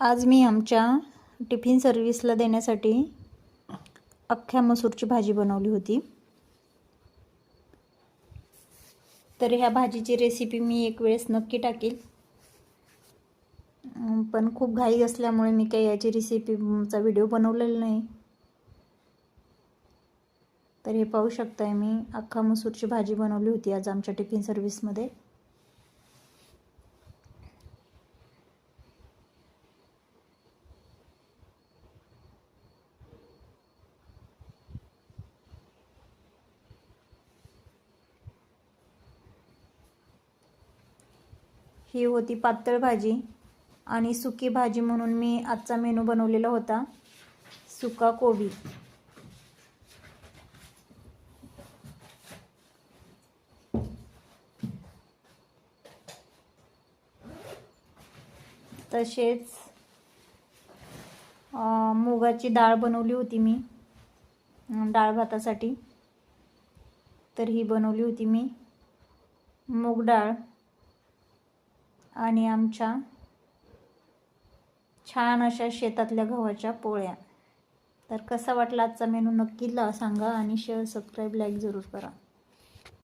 आज मी आमच्या टिफिन सर्व्हिसला देण्यासाठी अख्ख्या मसूरची भाजी बनवली होती. तर ह्या भाजीची रेसिपी मी एक वेळेस नक्की टाकेल. पण खूप घाई असल्यामुळे मी काही याची रेसिपीचा व्हिडिओ बनवलेला नाही. तर हे पाहू शकताय मी अख्खा मसूरची भाजी बनवली होती आज आमच्या टिफिन सर्व्हिसमध्ये. ही होती पातळ भाजी आणि सुकी भाजी म्हणून मी आजचा मेनू बनवलेला होता सुका कोबी. तसेच मुगाची डाळ बनवली होती मी डाळ भातासाठी. तर ही बनवली होती मी मूग डाळ. आणि आमच्या छान अशा शेतातल्या गव्हाच्या पोळ्या. तर कसा वाटला आजचा मेनू नक्की ला सांगा आणि शेअर सबस्क्राईब लाईक जरूर करा.